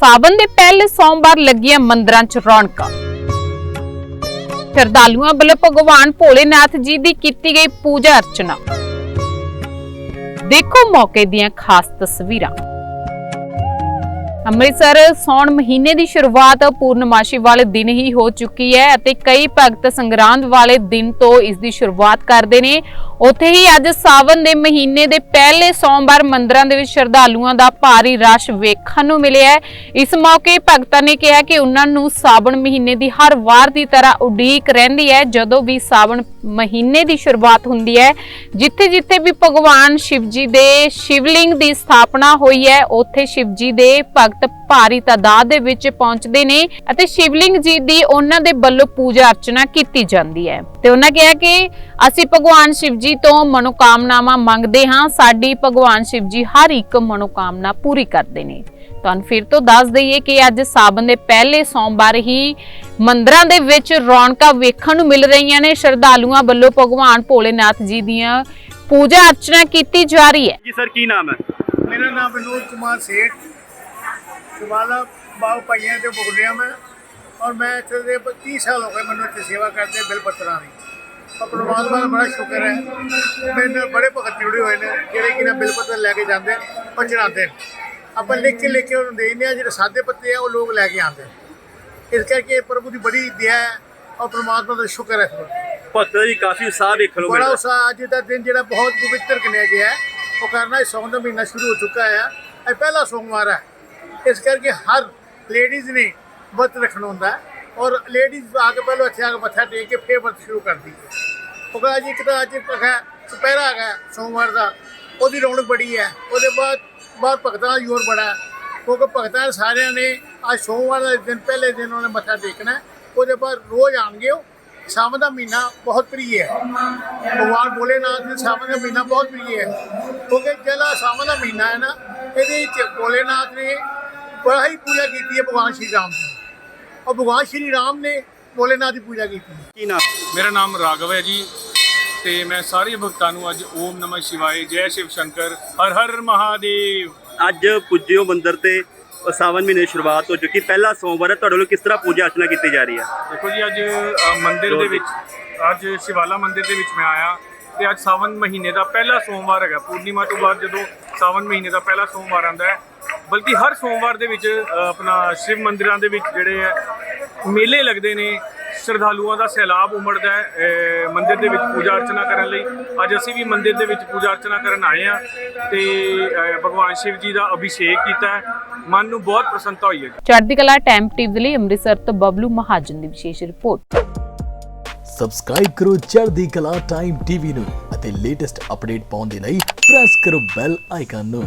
ਸਾਵਨ ਦੇ ਪਹਿਲੇ ਸੋਮਵਾਰ ਲੱਗੀਆਂ ਮੰਦਰਾਂ 'ਚ ਰੌਣਕਾਂ। ਸ਼ਰਧਾਲੂਆਂ ਵੱਲੋਂ ਭਗਵਾਨ ਭੋਲੇਨਾਥ ਜੀ ਦੀ ਕੀਤੀ ਗਈ ਪੂਜਾ ਅਰਚਨਾ। ਦੇਖੋ ਮੌਕੇ ਦੀਆਂ ਖਾਸ ਤਸਵੀਰਾਂ। ਅੰਮ੍ਰਿਤਸਰ ਸੌਣ ਮਹੀਨੇ ਦੀ ਸ਼ੁਰੂਆਤ ਪੂਰਨਮਾਸ਼ੀ ਵਾਲੇ ਦਿਨ ਹੀ ਹੋ ਚੁੱਕੀ ਹੈ ਅਤੇ ਕਈ ਭਗਤ ਸੰਗਰਾਂਦ ਵਾਲੇ ਦਿਨ ਤੋਂ ਇਸ ਦੀ ਸ਼ੁਰੂਆਤ ਕਰਦੇ ਨੇ। ਉੱਥੇ ਹੀ ਅੱਜ ਸਾਵਨ ਦੇ ਮਹੀਨੇ ਦੇ ਪਹਿਲੇ ਸੋਮਵਾਰ ਮੰਦਰਾਂ ਦੇ ਵਿੱਚ ਸ਼ਰਧਾਲੂਆਂ ਦਾ ਭਾਰੀ ਰਸ਼ ਵੇਖਣ ਨੂੰ ਮਿਲਿਆ ਹੈ। ਇਸ ਮੌਕੇ ਭਗਤਾਂ ਨੇ ਕਿਹਾ ਕਿ ਉਹਨਾਂ ਨੂੰ ਸਾਵਣ ਮਹੀਨੇ ਦੀ ਹਰ ਵਾਰ ਦੀ ਤਰ੍ਹਾਂ ਉਡੀਕ ਰਹਿੰਦੀ ਹੈ, ਜਦੋਂ ਵੀ ਸਾਵਣ ਮਹੀਨੇ ਦੀ ਸ਼ੁਰੂਆਤ ਹੁੰਦੀ ਹੈ। ਜਿੱਥੇ ਜਿੱਥੇ ਵੀ ਭਗਵਾਨ ਸ਼ਿਵ ਜੀ ਦੇ ਸ਼ਿਵਲਿੰਗ ਦੀ ਸਥਾਪਨਾ ਹੋਈ ਹੈ, ਉੱਥੇ ਸ਼ਿਵ ਜੀ ਦੇ ਭਗਤ ਭਾਰੀ ਤਾਦਾਦ ਦੇ ਵਿੱਚ ਪਹੁੰਚਦੇ ਨੇ ਅਤੇ ਸ਼ਿਵਲਿੰਗ ਜੀ ਦੀ ਉਹਨਾਂ ਦੇ ਵੱਲੋਂ ਪੂਜਾ ਅਰਚਨਾ ਕੀਤੀ ਜਾਂਦੀ ਹੈ। ਤੇ ਉਹਨਾਂ ਕਿਹਾ ਕਿ ਅਸੀਂ ਭਗਵਾਨ ਸ਼ਿਵ ਜੀ ਤੋਂ ਮਨੋਕਾਮਨਾਵਾਂ ਮੰਗਦੇ ਹਾਂ। ਸਾਡੀ ਭਗਵਾਨ ਸ਼ਿਵ ਜੀ ਹਰ ਇੱਕ ਮਨੋਕਾਮਨਾ ਪੂਰੀ ਕਰਦੇ ਨੇ। ਤੁਹਾਨੂੰ ਫਿਰ ਤੋਂ ਦੱਸ ਦਈਏ ਕਿ ਅੱਜ ਸਾਵਨ ਦੇ ਪਹਿਲੇ ਸੋਮਵਾਰ ਹੀ ਮੰਦਰਾਂ ਦੇ ਵਿੱਚ ਰੌਣਕਾਂ ਵੇਖਣ ਨੂੰ ਮਿਲ ਰਹੀਆਂ ਨੇ। ਸ਼ਰਧਾਲੂਆਂ ਵੱਲੋਂ ਭਗਵਾਨ ਭੋਲੇਨਾਥ ਜੀ ਦੀਆਂ ਪੂਜਾ ਅਰਚਨਾ ਕੀਤੀ ਜਾ ਰਹੀ ਹੈ। ਜੀ ਸਰ ਕੀ ਨਾਮ ਹੈ? ਮੇਰਾ ਨਾਮ ਵਿਨੋਦ ਕੁਮਾਰ ਸੇਠ। ਸ਼ਿਵਾਲਾ ਬਾਗ ਪਾਈਆਂ ਤੇ ਬੋਲ ਰਿਹਾ ਮੈਂ ਔਰ ਮੈਂ ਇੱਥੇ ਦੇ 30 ਸਾਲ ਹੋ ਗਏ ਮੈਨੂੰ ਇੱਥੇ ਸੇਵਾ ਕਰਦੇ ਬਿਲ ਪੱਤਰਾਂ ਦੀ। ਪਰ ਪਰਮਾਤਮਾ ਦਾ ਬੜਾ ਸ਼ੁਕਰ ਹੈ ਮੇਰੇ ਨਾਲ ਬੜੇ ਭਗਤ ਜੁੜੇ ਹੋਏ ਨੇ ਜਿਹੜੇ ਕਿ ਨਾ ਬਿਲ ਪੱਤਰ ਲੈ ਕੇ ਜਾਂਦੇ ਔਰ ਚੜਾਉਂਦੇ ਆਪਾਂ ਲਿਖ ਕੇ ਲਿਖ ਕੇ ਉਹਨੂੰ ਦੇ ਦਿੰਦੇ ਹਾਂ ਜਿਹੜੇ ਸਾਦੇ ਪੱਤੇ ਆ ਉਹ ਲੋਕ ਲੈ ਕੇ ਆਉਂਦੇ। ਇਸ ਕਰਕੇ ਪ੍ਰਭੂ ਦੀ ਬੜੀ ਦਇਆ ਹੈ ਔਰ ਪਰਮਾਤਮਾ ਦਾ ਸ਼ੁਕਰ ਹੈ। ਭਗਤਾਂ ਦੀ ਕਾਫੀ ਉਤਸ਼ਾਹ ਦੇਖਣ ਨੂੰ ਬੜਾ ਉਸਾ ਅੱਜ ਦਾ ਦਿਨ ਜਿਹੜਾ ਬਹੁਤ ਪਵਿੱਤਰ ਗਿਣਿਆ ਗਿਆ ਉਹ ਕਰਨਾ ਸੌਣ ਦਾ ਮਹੀਨਾ ਸ਼ੁਰੂ ਹੋ ਚੁੱਕਾ ਹੈ। ਇਹ ਪਹਿਲਾ ਸੋਮਵਾਰ ਹੈ। ਇਸ ਕਰਕੇ ਹਰ ਲੇਡੀਜ਼ ਨੇ ਵਰਤ ਰੱਖਣਾ ਹੁੰਦਾ ਔਰ ਲੇਡੀਜ਼ ਆ ਕੇ ਪਹਿਲਾਂ ਇੱਥੇ ਆ ਕੇ ਮੱਥਾ ਟੇਕ ਕੇ ਫੇਰ ਵਰਤ ਸ਼ੁਰੂ ਕਰਦੀ ਹੈ। ਉਹ ਕਹਿੰਦਾ ਜੀ ਇੱਕ ਤਾਂ ਅੱਜ ਹੈ, ਦੁਪਹਿਰਾ ਹੈਗਾ ਸੋਮਵਾਰ ਦਾ। ਉਹਦੀ ਰੌਣਕ ਬੜੀ ਹੈ। ਉਹਦੇ ਬਾਅਦ ਬਾਅਦ ਭਗਤਾਂ ਦਾ ਜ਼ੋਰ ਬੜਾ ਕਿਉਂਕਿ ਭਗਤਾਂ ਸਾਰਿਆਂ ਨੇ ਅੱਜ ਸੋਮਵਾਰ ਦਾ ਦਿਨ, ਪਹਿਲੇ ਦਿਨ ਉਹਨੇ ਮੱਥਾ ਟੇਕਣਾ ਉਹਦੇ ਬਾਅਦ ਰੋਜ਼ ਆਣਗੇ ਉਹ। ਸਾਵਣ ਦਾ ਮਹੀਨਾ ਬਹੁਤ ਪ੍ਰਿय ਹੈ। ਭਗਵਾਨ ਭੋਲੇਨਾਥ ਦੇ ਸਾਵਣ ਦਾ ਮਹੀਨਾ ਬਹੁਤ ਪ੍ਰਿय ਹੈ। ਕਿਉਂਕਿ ਜਿਹੜਾ ਸਾਵਣ ਦਾ ਮਹੀਨਾ ਹੈ ਨਾ, ਇਹਦੇ ਵਿੱਚ ਭੋਲੇਨਾਥ ਨੇ ਬੜਾ ਹੀ ਪੂਜਾ ਕੀਤੀ ਹੈ ਭਗਵਾਨ ਸ਼੍ਰੀ ਰਾਮ ਦੀ। ਔਰ ਭਗਵਾਨ ਸ਼੍ਰੀ ਰਾਮ ਨੇ ਭੋਲੇਨਾਥ ਦੀ ਪੂਜਾ ਕੀਤੀ। ਹੈ ਕੀ ਨਾਮ? ਮੇਰਾ ਨਾਮ ਰਾਘਵ ਹੈ ਜੀ ਤੇ ਮੈਂ ਸਾਰੇ ਭਗਤਾਂ ਨੂੰ ਅੱਜ ਓਮ ਨਮः ਸ਼ਿਵਾਏ ਜੈ ਸ਼ਿਵ ਸ਼ੰਕਰ ਹਰ ਹਰ ਮਹਾਦੇਵ। ਅੱਜ ਪੁੱਜਿਓ ਮੰਦਿਰ ਤੇ ਸਾਵਨ ਮਹੀਨੇ ਦੀ ਸ਼ੁਰੂਆਤ ਹੋ ਚੁੱਕੀ। ਪਹਿਲਾ ਸੋਮਵਾਰ ਹੈ ਤੁਹਾਡੇ ਵੱਲੋਂ ਕਿਸ ਤਰ੍ਹਾਂ ਪੂਜਾ ਅਰਚਨਾ ਕੀਤੀ ਜਾ ਰਹੀ ਹੈ? ਦੇਖੋ ਜੀ ਅੱਜ ਅ, ਮੰਦਿਰ ਦੇ ਵਿੱਚ ਅੱਜ ਸ਼ਿਵਾਲਾ ਮੰਦਿਰ ਦੇ ਵਿੱਚ ਮੈਂ ਆਇਆ ਤੇ ਅੱਜ ਸਾਵਨ ਮਹੀਨੇ ਦਾ ਪਹਿਲਾ ਸੋਮਵਾਰ ਹੈਗਾ। ਪੂਰਨਿਮਾ ਤੋਂ ਬਾਅਦ ਜਦੋਂ ਸਾਵਨ ਮਹੀਨੇ ਦਾ ਪਹਿਲਾ ਸੋਮਵਾਰ ਆਉਂਦਾ ਹੈ ਬਲਕਿ ਹਰ ਸੋਮਵਾਰ ਦੇ ਵਿੱਚ ਆਪਣਾ ਸ਼ਿਵ ਮੰਦਿਰਾਂ ਦੇ ਵਿੱਚ ਜਿਹੜੇ ਹੈ ਮੇਲੇ ਲੱਗਦੇ ਨੇ ਸ਼ਰਧਾਲੂਆਂ ਦਾ ਸੈਲਾਬ ਉਮੜਦਾ ਹੈ ਮੰਦਿਰ ਦੇ ਵਿੱਚ ਪੂਜਾ ਅਰਚਨਾ ਕਰਨ ਲਈ। ਅੱਜ ਅਸੀਂ ਵੀ ਮੰਦਿਰ ਦੇ ਵਿੱਚ ਪੂਜਾ ਅਰਚਨਾ ਕਰਨ ਆਏ ਆ ਤੇ ਭਗਵਾਨ ਸ਼ਿਵ ਜੀ ਦਾ ਅਭਿਸ਼ੇਕ ਕੀਤਾ ਹੈ ਮਨ ਨੂੰ ਬਹੁਤ ਪ੍ਰਸੰਨਤਾ ਹੋਈ ਹੈ ਚੜ੍ਹਦੀ ਕਲਾ ਟਾਈਮ ਟੀਵੀ ਲਈ ਅੰਮ੍ਰਿਤਸਰ ਤੋਂ ਬਬਲੂ ਮਹਾਜਨ ਦੀ ਵਿਸ਼ੇਸ਼ ਰਿਪੋਰਟ। ਸਬਸਕ੍ਰਾਈਬ ਕਰੋ ਚੜ੍ਹਦੀ ਕਲਾ ਟਾਈਮ ਟੀਵੀ ਨੂੰ ਅਤੇ ਲੇਟੈਸਟ ਅਪਡੇਟ ਪਾਉਣ ਦੇ ਲਈ ਪ੍ਰੈਸ ਕਰੋ ਬੈਲ ਆਈਕਨ ਨੂੰ।